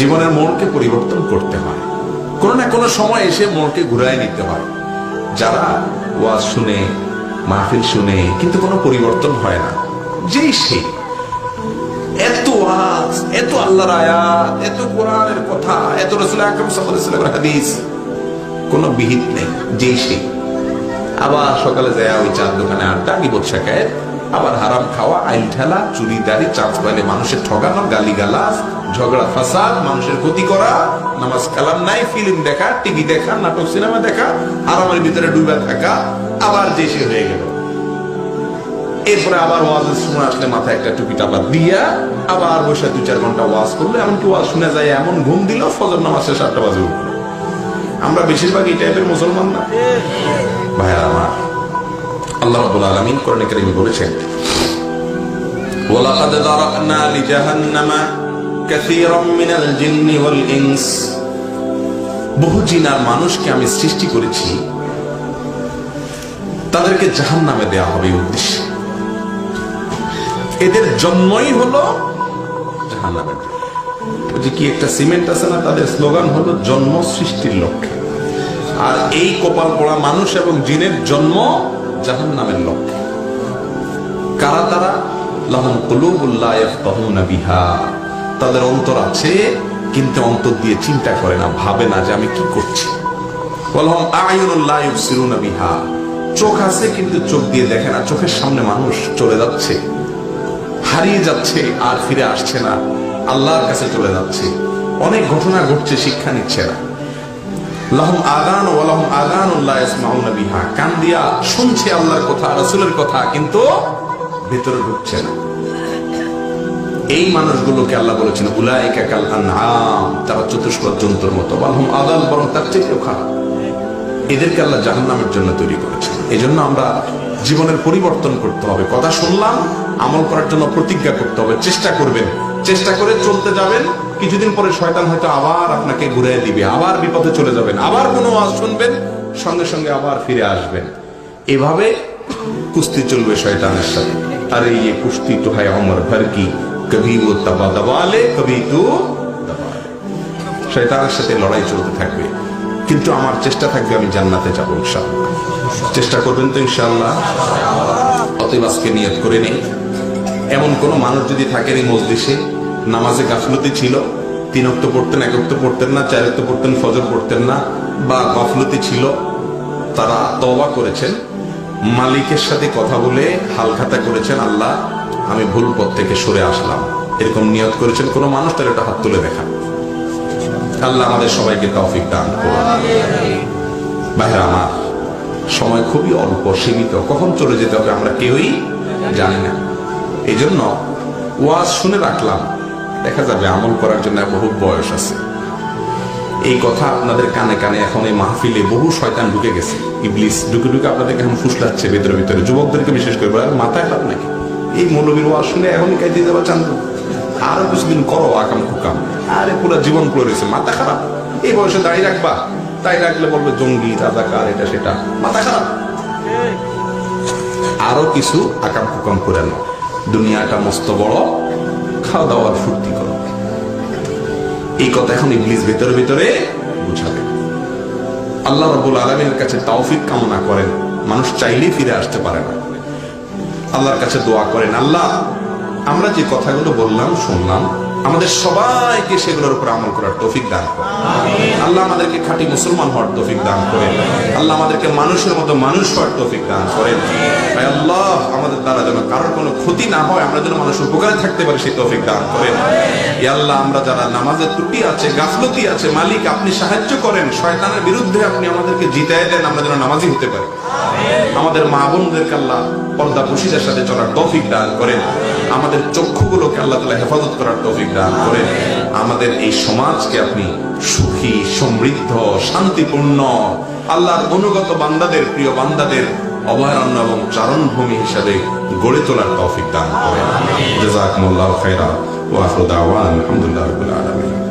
জীবনের মোড়কে পরিবর্তন করতে হয়। কোনো না কোনো সময় এসে মোড়কে ঘুরায় নিতে হয়। যারা ওয়াজ শুনে, মাহফিল শুনে, কিন্তু কোনো পরিবর্তন হয় না। যেই সে। এত ওয়াজ, এত আল্লাহর আয়াত, এত কোরআনের কথা, এত রসুল আকরম হাদিস। কোনো বিহিত নেই, যেই সে। আবার সকালে যায় ওই চার দোকানে আড্ডা বিপদ শেখায় আবার হারাম খাওয়া, আইল ঠেলা চুরি দাড়ি চান্স পাইলে মানুষের ঠগানো গালি গালাজ ঝগড়া, ফাসাদ, মানুষের ক্ষতি করা, নামাজ কালাম নাই ফিল্ম দেখা টিভি দেখা, নাটক সিনেমা দেখা, হারামের ভিতরে ডুবে থাকা, আবার সে হয়ে গেল। এরপরে আবার ওয়াজের আসলে মাথায় একটা টুপি টাপা দিয়া আবার বসে দুই চার ঘণ্টা ওয়াজ করল, এমনকি ওয়াজ শুনে যায়, এমন ঘুম দিল, ফজর নামাজ শেষ আটটা বাজে আমরা বেশিরভাগ এই টাইপের মুসলমান না। ভাইয়া, আমার আল্লাহ রাব্বুল আলামিন কোরআনে কারীমে বলেছেন, ওয়ালাকাদ দারাকনা লিজাহান্নামা কাসীরাম মিনাল জিন্নি ওয়াল বহু জিন আর মানুষকে আমি সৃষ্টি করেছি, তাদেরকে জাহান্নামে দেয়া হবে উদ্দেশ্যে। এদের জন্মই হলো জাহান্নামের ওই যে কি একটা সিমেন্ট আছে না, তাদের স্লোগান হলো জন্ম সৃষ্টির লক্ষ্যে। আর এই কপাল পড়া মানুষ এবং জিনের জন্ম জাহান নামের লক্ষ্যে। কারা তারা? লাহম কুলুবুল্লাহ তাদের অন্তর আছে, কিন্তু অন্তর দিয়ে চিন্তা করে না, ভাবে না যে আমি কি করছি। ওয়ালাহুম আয়ুনুল্লাহ ইউবসিরুনা বিহা। চোখ আছে, কিন্তু চোখ দিয়ে দেখে না। চোখের সামনে মানুষ চলে যাচ্ছে। হারিয়ে যাচ্ছে, আর ফিরে আসছে না। আল্লাহর কাছে চলে যাচ্ছে। অনেক ঘটনা ঘটছে, শিক্ষা নিচ্ছে না। আল্লাহর কথা কথা, কিন্তু ভেতরে না। এই মানুষগুলোকে আল্লাহ বলেছেন মতো। বরং তার এদেরকে আল্লাহ জাহান্নামের জন্য তৈরি করেছেন। এই জন্য আমরা জীবনের পরিবর্তন করতে হবে। কথা শুনলাম, আমল করার জন্য প্রতিজ্ঞা করতে হবে। চেষ্টা করবেন। চেষ্টা করে চলতে যাবেন। কিছুদিন পরে শয়তান হয়তো আবার আপনাকে ঘুরে দিবে, আবার বিপদে চলে যাবেন, আবার কোনো আওয়াজ শুনবেন, সঙ্গে সঙ্গে আবার ফিরে আসবেন। এভাবে কুস্তি চলবে শয়তানের সাথে। আরে ये কুস্তি তো হয় অমর ভর কি কবি ও তবা দবালে কবি তু শয়তানের সাথে লড়াই চলতে থাকবে। কিন্তু আমার চেষ্টা থাকবে আমি জান্নাতে যাব ইনশাআল্লাহ। চেষ্টা করবেন তো ইনশাআল্লাহ। অতএব আজকে নিয়ত করে নেই। এমন কোন মানুষ যদি থাকেন এই মজলিসে, নামাজে গাফলতি ছিল, তিন অক্ত পড়তেন, এক অক্ত পড়তেন না, চার অক্ত পড়তেন, ফজর পড়তেন না, বা গাফলতি ছিল, তারা তওবা করেছেন, মালিকের সাথে কথা বলে হালখাতা করেছেন, আল্লাহ, আমি ভুল পথ থেকে সরে আসলাম। এরকম নিয়ত করেছেন কোন মানুষ তার একটা হাত তুলে দেখান। আল্লাহ আমাদের সবাইকে তৌফিক দান করুন। ভাইরা আমার, সময় খুবই অল্প, সীমিত, কখন চলে যেতে হবে আমরা কেউই জানি না। এই জন্য ওয়াজ শুনে রাখলাম। দেখা যাবে আমল করার জন্য বহু বয়স আছে। এই কথা আপনাদের কানে কানে এখন এই মাহফিলে বহু শয়তান ঢুকে গেছে। ইবলিস ঢুকে ঢুকে আপনাদেরকে এখন ফুসলাচ্ছে ভেতরে ভিতরে। যুবকদেরকে বিশেষ করে বলে, মাথায় খারাপ নাকি? এই মৌলবীর ওয়াজ শুনে এখনই কাই দিয়ে যাবা চান আরও কিছুদিন করো আকাম কুকাম। আরে পুরো জীবন পড়ে রয়েছে মাথা খারাপ। এই বয়সে দাঁড়িয়ে রাখবা। তাই রাখলে বলবে জঙ্গি রাজাকার এটা সেটা। মাথা খারাপ। আরও কিছু আকাম কুকাম করে নাও। দুনিয়াটা মস্ত বড় খাওয়া দাওয়ার ফুর্তি করো। এই কথা এখন ইংলিশ ভেতরে ভেতরে বুঝাবে। আল্লাহ রবুল আলমের কাছে তাওফিক কামনা করেন, মানুষ চাইলেই ফিরে আসতে পারে না। আল্লাহর কাছে দোয়া করেন, আল্লাহ, আমরা যে কথাগুলো বললাম, শুনলাম, আমাদের সবাইকে সেগুলোর উপর আমল করার তৌফিক দান করেন। আল্লাহ আমাদেরকে খাঁটি মুসলমান হওয়ার তৌফিক দান করেন। আল্লাহ আমাদেরকে মানুষের মতো মানুষ হওয়ার তৌফিক দান করেন। ভাই আল্লাহ, আমাদের দ্বারা যেন কারোর কোনো ক্ষতি না হয়, আমরা যেন মানুষ উপকারে থাকতে পারি, সেই তৌফিক দান করেন। আল্লাহ, আমরা যারা নামাজের ত্রুটি আছে, গাফলতি আছে, মালিক, আপনি সাহায্য করেন, শয়তানের বিরুদ্ধে আপনি আমাদেরকে জিতায় দেন, আমরা যেন নামাজি হতে পারি। আমাদের মা বোনদেরকে আল্লাহ পর্দা বসিদের সাথে চলার তৌফিক দান করেন। আমাদের চক্ষুগুলোকে আল্লাহ তালা হেফাজত করার তৌফিক দান করেন। আমাদের এই সমাজকে আপনি সুখী, সমৃদ্ধ, শান্তিপূর্ণ, আল্লাহর অনুগত বান্দাদের, প্রিয় বান্দাদের অভয়ারণ্য এবং চারণভূমি হিসাবে গড়ে তোলার তৌফিক দান করেন। জাজাকুমুল্লাহ খাইরা ওয়া আখরু আলহামদুলিল্লাহি